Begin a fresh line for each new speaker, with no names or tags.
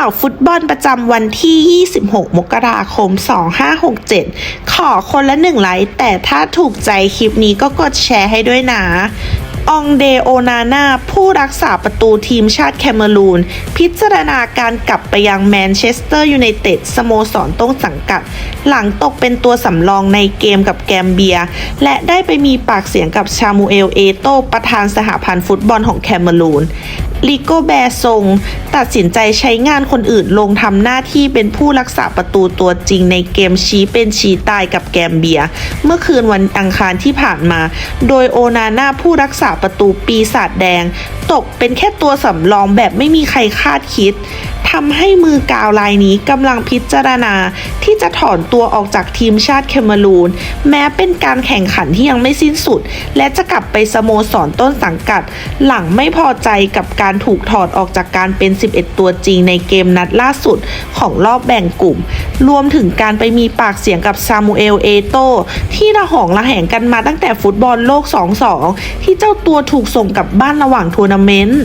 าวฟุตบอลประจำวันที่ 26 มกราคม 2567 ขอคนละหนึ่งไลค์แต่ถ้าถูกใจคลิปนี้ก็กดแชร์ให้ด้วยนะ องเดโอนาน่าผู้รักษาประตูทีมชาติแคเมรูน พิจารณาการกลับไปยังแมนเชสเตอร์ยูไนเต็ดสโมสรต้นสังกัด หลังตกเป็นตัวสำรองในเกมกับแกมเบีย และได้ไปมีปากเสียงกับชามูเอลเอโตประธานสหพันธ์ฟุตบอลของแคเมรูนลิโกแบร์ซงตัดสินใจใช้งานคนอื่นลงทำหน้าที่เป็นผู้รักษาประตูตัวจริงในเกมชี้เป็นชี้ตายกับแกมเบีย เมื่อคืนวันอังคารที่ผ่านมา โดยโอนาน่าผู้รักษาประตูปีศาจแดง ตกเป็นแค่ตัวสำรองแบบไม่มีใครคาดคิด ทำให้มือกาวลายนี้กำลังพิจารณา ที่จะถอนตัวออกจากทีมชาติแคเมรูน แม้เป็นการแข่งขันที่ยังไม่สิ้นสุด และจะกลับไปสโมสรต้นสังกัด หลังไม่พอใจกับการถูกถอดออกจากการเป็น 11 ตัวจริงในเกมนัดล่าสุดของรอบแบ่งกลุ่ม รวมถึงการไปมีปากเสียงกับซามูเอลเอโตที่ระหองระแหงกันมาตั้งแต่ฟุตบอลโลก 2-2 ที่เจ้าตัวถูกส่งกลับบ้านระหว่างทัวร์นาเมนต์